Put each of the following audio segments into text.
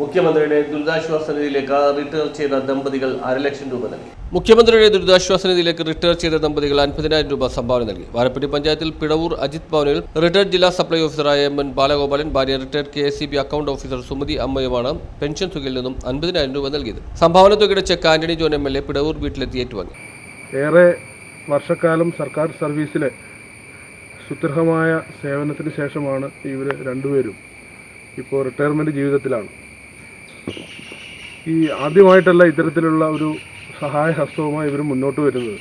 മുഖ്യമന്ത്രിയുടെ ദുരിതാശ്വാസ നിധിയിലേക്ക് റിട്ടയർ ചെയ്ത ദമ്പതികൾ അരലക്ഷം രൂപ നൽകി. മുഖ്യമന്ത്രിയുടെ ദുരിതാശ്വാസ നിധിയിലേക്ക് റിട്ടയർ ചെയ്ത ദമ്പതികൾ അൻപതിനായിരം രൂപ സംഭാവന നൽകി. വാരപ്പെട്ടി പഞ്ചായത്തിൽ പിടവൂർ അജിത് ഭവനിൽ റിട്ടയർഡ് ജില്ലാ സപ്ലൈ ഓഫീസറായ എം എൻ ബാലഗോപാലൻ ഭാര്യ retired K S C B account officer Sumathi അമ്മയുമാണ് pension തുകയിൽ നിന്നും അൻപതിനായിരം രൂപ നൽകിയത്. സംഭാവന തുകയുടെ cheque Antony John M L A Pidavoor വീട്ടിലെത്തി ഏറ്റുവാങ്ങി. ഏറെ വർഷക്കാലം സർക്കാർ സർവീസിലെ സുദൃഢമായ സേവനത്തിന് ശേഷമാണ് ഇവർ രണ്ടുപേരും ഇപ്പോൾ റിട്ടയർമെന്റ് ജീവിതത്തിലാണ്. ഈ ആദ്യമായിട്ടല്ല ഇത്തരത്തിലുള്ള ഒരു സഹായ ഹസ്തവുമായി ഇവർ മുന്നോട്ട് വരുന്നത്.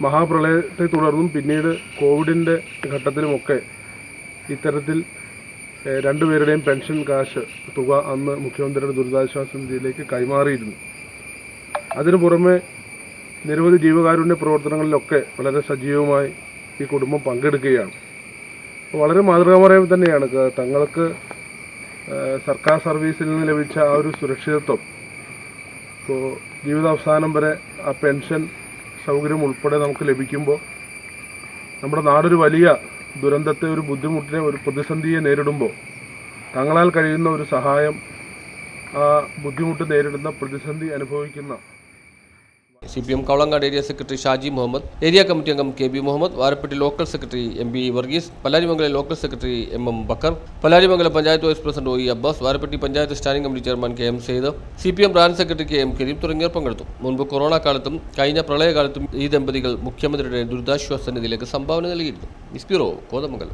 മഹാപ്രളയത്തെ തുടർന്നും പിന്നീട് കോവിഡിന്റെ ഘട്ടത്തിലുമൊക്കെ ഇത്തരത്തിൽ രണ്ടുപേരുടെയും പെൻഷൻ കാശ് തുക അന്ന് മുഖ്യമന്ത്രിയുടെ ദുരിതാശ്വാസ നിധിയിലേക്ക് കൈമാറിയിരുന്നു. അതിനു പുറമെ നിരവധി ജീവകാരുണ്യ പ്രവർത്തനങ്ങളിലൊക്കെ വളരെ സജീവമായി ഈ കുടുംബം പങ്കെടുക്കുകയാണ്. വളരെ മാതൃകാപരമായി തന്നെയാണ്. തങ്ങൾക്ക് സർക്കാർ സർവീസിൽ നിന്ന് ലഭിച്ച ആ ഒരു സുരക്ഷിതത്വം. ഇപ്പോൾ ജീവിതാവസാനം വരെ ആ പെൻഷൻ സൗകര്യം ഉൾപ്പെടെ നമുക്ക് ലഭിക്കുമ്പോൾ നമ്മുടെ നാടൊരു വലിയ ദുരന്തത്തെ ഒരു ബുദ്ധിമുട്ടിനെ ഒരു പ്രതിസന്ധിയെ നേരിടുമ്പോൾ തങ്ങളാൽ കഴിയുന്ന ഒരു സഹായം ആ ബുദ്ധിമുട്ട് നേരിടുന്ന പ്രതിസന്ധി അനുഭവിക്കുന്ന C P M Kavalangad area secretary Shaji Muhammad area committee അംഗം K B Muhammad Varappetty local secretary M B Varghese Pallarimangalam local secretary M M Bakker Pallarimangalam panchayat vice president O E Abbas Varappetty panchayat standing committee chairman K M Sayed C P M branch secretary K M Kareem തുടങ്ങിയവർ പങ്കെടുത്തു. മുൻപ് corona കാലത്തും കഴിഞ്ഞ പ്രളയകാലത്തും ഈ ദമ്പതികൾ മുഖ്യമന്ത്രിയുടെ ദുരിതാശ്വാസ നിധിയിലേക്ക് സംഭാവന നൽകിയിരുന്നു. ബ്യൂറോ കോതമംഗലം.